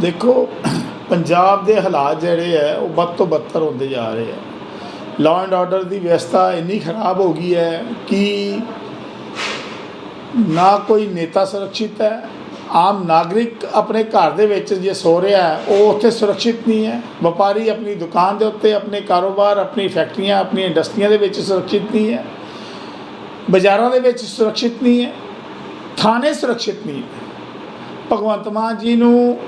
ਦੇਖੋ, ਪੰਜਾਬ ਦੇ ਹਾਲਾਤ ਜਿਹੜੇ ਹੈ, ਉਹ ਵੱਧ ਤੋਂ ਬਦਤਰ ਹੁੰਦੇ ਜਾ ਰਹੇ ਆ ਲਾਅ ਐਂਡ ਆਰਡਰ ਦੀ ਵਿਵਸਥਾ ਇੰਨੀ ਖਰਾਬ ਹੋ ਗਈ ਹੈ ਕਿ ਨਾ ਕੋਈ ਨੇਤਾ ਸੁਰੱਖਿਅਤ ਹੈ। ਆਮ ਨਾਗਰਿਕ ਆਪਣੇ ਘਰ ਦੇ ਵਿੱਚ ਜੇ ਸੋ ਰਿਹਾ ਹੈ, ਉਹ ਉੱਥੇ ਸੁਰੱਖਿਅਤ ਨਹੀਂ ਹੈ। ਵਪਾਰੀ ਆਪਣੀ ਦੁਕਾਨ ਦੇ ਉੱਤੇ ਆਪਣੇ ਕਾਰੋਬਾਰ, ਆਪਣੀ ਫੈਕਟਰੀਆਂ ਆਪਣੀ ਇੰਡਸਟਰੀਆਂ ਦੇ ਵਿੱਚ ਸੁਰੱਖਿਅਤ ਨਹੀਂ ਹੈ। ਬਾਜ਼ਾਰਾਂ ਦੇ ਵਿੱਚ ਸੁਰੱਖਿਅਤ ਨਹੀਂ ਹੈ। ਥਾਣੇ ਸੁਰੱਖਿਅਤ ਨਹੀਂ ਹੈ। ਭਗਵੰਤ ਮਾਨ ਜੀ ਨੂੰ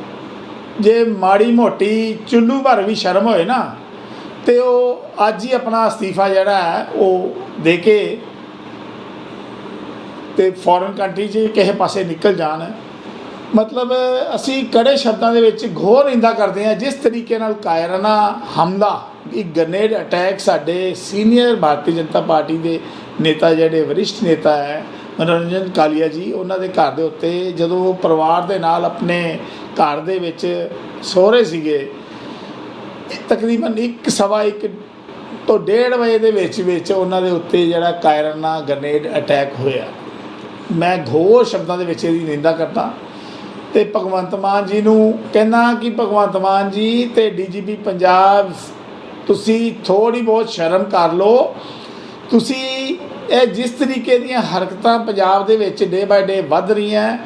ਜੇ ਮਾੜੀ ਮੋਟੀ ਚੁੱਲੂ ਭਰ ਵੀ ਸ਼ਰਮ ਹੋਏ ਨਾ, ਤੇ ਉਹ ਅੱਜ ਹੀ ਆਪਣਾ ਅਸਤੀਫਾ ਜਿਹੜਾ ਹੈ, ਉਹ ਦੇ ਕੇ ਤੇ ਫੋਰਨ ਕੰਟਰੀ 'ਚ ਕਿਸੇ ਪਾਸੇ ਨਿਕਲ ਜਾਣ। ਮਤਲਬ ਅਸੀਂ ਕੜੇ ਸ਼ਬਦਾਂ ਦੇ ਵਿੱਚ ਘੋਰ ਨਿੰਦਾ ਕਰਦੇ ਹਾਂ, ਜਿਸ ਤਰੀਕੇ ਨਾਲ ਕਾਇਰਾਨਾ ਹਮਲਾ, ਇੱਕ ਗ੍ਰਨੇਡ ਅਟੈਕ ਸਾਡੇ ਸੀਨੀਅਰ ਭਾਰਤੀ ਜਨਤਾ ਪਾਰਟੀ ਦੇ ਨੇਤਾ, ਜਿਹੜੇ ਵਰਿਸ਼ਠ ਨੇਤਾ ਹੈ, ਮਨੋਰੰਜਨ ਕਾਲੀਆ ਜੀ, ਉਹਨਾਂ ਦੇ ਘਰ ਦੇ ਉੱਤੇ ਜਦੋਂ ਉਹ ਪਰਿਵਾਰ ਦੇ ਨਾਲ ਆਪਣੇ ਘਰ ਦੇ ਵਿੱਚ ਸਹੁਰੇ ਸੀਗੇ। ਤਕਰੀਬਨ 1 ਸਵਾ 1 ਤੋਂ 1:30 ਵਜੇ ਦੇ ਵਿੱਚ ਵਿੱਚ ਉਹਨਾਂ ਦੇ ਉੱਤੇ ਜਿਹੜਾ ਕਾਇਰਾਨਾ ਗ੍ਰਨੇਡ ਅਟੈਕ ਹੋਇਆ। ਮੈਂ ਘੋਰ ਸ਼ਬਦਾਂ ਦੇ ਵਿੱਚ ਇਹਦੀ ਨਿੰਦਾ ਕਰਦਾ। ਤੇ ਭਗਵੰਤ ਮਾਨ ਜੀ ਨੂੰ ਕਹਿੰਦਾ ਕਿ ਭਗਵੰਤ ਮਾਨ ਜੀ ਤੇ ਡੀਜੀਪੀ ਪੰਜਾਬ, ਤੁਸੀਂ ਥੋੜੀ ਬਹੁਤ ਸ਼ਰਮ ਕਰ ਲਓ। ਤੁਸੀਂ ਇਹ ਜਿਸ ਤਰੀਕੇ ਦੀਆਂ ਹਰਕਤਾਂ ਪੰਜਾਬ ਦੇ ਵਿੱਚ ਡੇ ਬਾਏ ਡੇ ਵੱਧ ਰਹੀਆਂ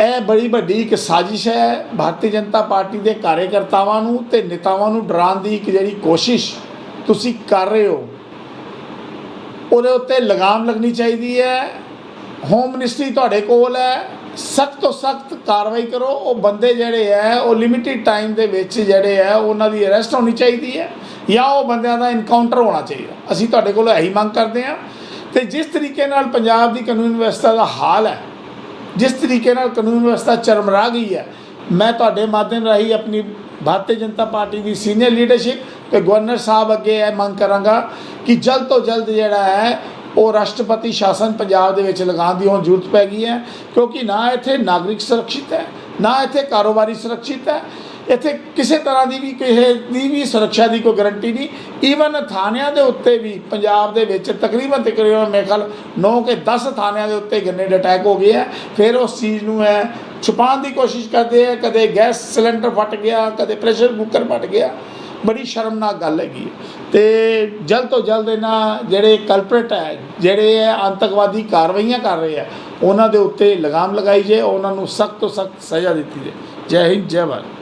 ਇਹ ਬੜੀ ਵੱਡੀ ਇੱਕ ਸਾਜ਼ਿਸ਼ ਹੈ ਭਾਰਤੀ ਜਨਤਾ ਪਾਰਟੀ ਦੇ ਕਾਰਜਕਰਤਾਵਾਂ ਨੂੰ ਤੇ ਨੇਤਾਵਾਂ ਨੂੰ ਡਰਾਉਣ ਦੀ ਇੱਕ ਜਿਹੜੀ ਕੋਸ਼ਿਸ਼ ਤੁਸੀਂ ਕਰ ਰਹੇ ਹੋ। ਉਹਦੇ ਉੱਤੇ ਲਗਾਮ ਲੱਗਣੀ ਚਾਹੀਦੀ ਹੈ। ਹੋਮ ਮਿਨਿਸਟਰੀ ਤੁਹਾਡੇ ਕੋਲ ਹੈ। ਸਖਤ ਤੋਂ ਸਖਤ ਕਾਰਵਾਈ ਕਰੋ। ਉਹ ਬੰਦੇ ਜਿਹੜੇ ਹੈ, ਉਹ ਲਿਮਿਟਿਡ ਟਾਈਮ ਦੇ ਵਿੱਚ ਜਿਹੜੇ ਹੈ, ਉਹਨਾਂ ਦੀ ਅਰੈਸਟ ਹੋਣੀ ਚਾਹੀਦੀ ਹੈ ਜਾਂ ਉਹ ਬੰਦਿਆਂ ਦਾ ਇਨਕਾਊਂਟਰ ਹੋਣਾ ਚਾਹੀਦਾ। ਅਸੀਂ ਤੁਹਾਡੇ ਕੋਲ ਇਹੀ ਮੰਗ ਕਰਦੇ ਹਾਂ। ਤੇ ਜਿਸ ਤਰੀਕੇ ਨਾਲ ਪੰਜਾਬ ਦੀ ਕਾਨੂੰਨ ਵਿਵਸਥਾ ਦਾ ਹਾਲ ਹੈ ਜਿਸ ਤਰੀਕੇ ਨਾਲ ਕਾਨੂੰਨ ਵਿਵਸਥਾ ਚਰਮਰਾ ਗਈ ਹੈ, ਮੈਂ ਤੁਹਾਡੇ ਮਾਧਿਅਮ ਰਾਹੀਂ ਆਪਣੀ ਭਾਰਤੀ ਜਨਤਾ ਪਾਰਟੀ ਦੀ ਸੀਨੀਅਰ ਲੀਡਰਸ਼ਿਪ ਤੇ ਗਵਰਨਰ ਸਾਹਿਬ ਅੱਗੇ ਇਹ ਮੰਗ ਕਰਾਂਗਾ ਕਿ ਜਲਦ ਤੋਂ ਜਲਦ ਜਿਹੜਾ ਹੈ, ਉਹ ਰਾਸ਼ਟਰਪਤੀ ਸ਼ਾਸਨ ਪੰਜਾਬ ਦੇ ਵਿੱਚ ਲਗਾਉਣ ਦੀ ਹੁਣ ਜ਼ਰੂਰਤ ਪੈ ਗਈ ਹੈ, ਕਿਉਂਕਿ ਨਾ ਇੱਥੇ ਨਾਗਰਿਕ ਸੁਰੱਖਿਅਤ ਹੈ, ਨਾ ਇੱਥੇ ਕਾਰੋਬਾਰੀ ਸੁਰੱਖਿਅਤ ਹੈ ਇੱਥੇ ਕਿਸੇ ਤਰ੍ਹਾਂ ਦੀ ਵੀ ਕਿਸੇ ਦੀ ਵੀ ਸੁਰੱਖਿਆ ਦੀ ਕੋਈ ਗਾਰੰਟੀ ਨਹੀਂ। ਈਵਨ ਥਾਣਿਆਂ ਦੇ ਉੱਤੇ ਵੀ, ਪੰਜਾਬ ਦੇ ਵਿੱਚ ਤਕਰੀਬਨ ਤਕਰੀਬਨ ਮੇਰੇ ਖਿਆਲ 9 ਕੇ 10 ਥਾਣਿਆਂ ਦੇ ਉੱਤੇ ਗ੍ਰੇਨੇਡ ਅਟੈਕ ਹੋ ਗਏ ਹੈ ਫਿਰ ਉਸ ਚੀਜ਼ ਨੂੰ ਹੈ ਛੁਪਾਉਣ ਦੀ ਕੋਸ਼ਿਸ਼ ਕਰਦੇ ਆ, ਕਦੇ ਗੈਸ ਸਿਲੰਡਰ ਫਟ ਗਿਆ, ਕਦੇ ਪ੍ਰੈਸ਼ਰ ਕੁੱਕਰ ਫਟ ਗਿਆ। ਬੜੀ ਸ਼ਰਮਨਾਕ ਗੱਲ ਹੈਗੀ ਹੈ। ਤੇ ਜਲਦ ਤੋਂ ਜਲਦ ਇਹਨਾਂ ਜਿਹੜੇ ਕਲਪਰੇਟ ਹੈ, ਜਿਹੜੇ ਇਹ ਆਤੰਕਵਾਦੀ ਕਾਰਵਾਈਆਂ ਕਰ ਰਹੇ ਆ, ਉਹਨਾਂ ਦੇ ਉੱਤੇ ਲਗਾਮ ਲਗਾਈ ਜੇ ਉਹਨਾਂ ਨੂੰ ਸਖਤ ਤੋਂ ਸਖਤ ਸਜ਼ਾ ਦਿੱਤੀ ਜੇ ਜੈ ਹਿੰਦ, ਜੈ ਭਾਰਤ।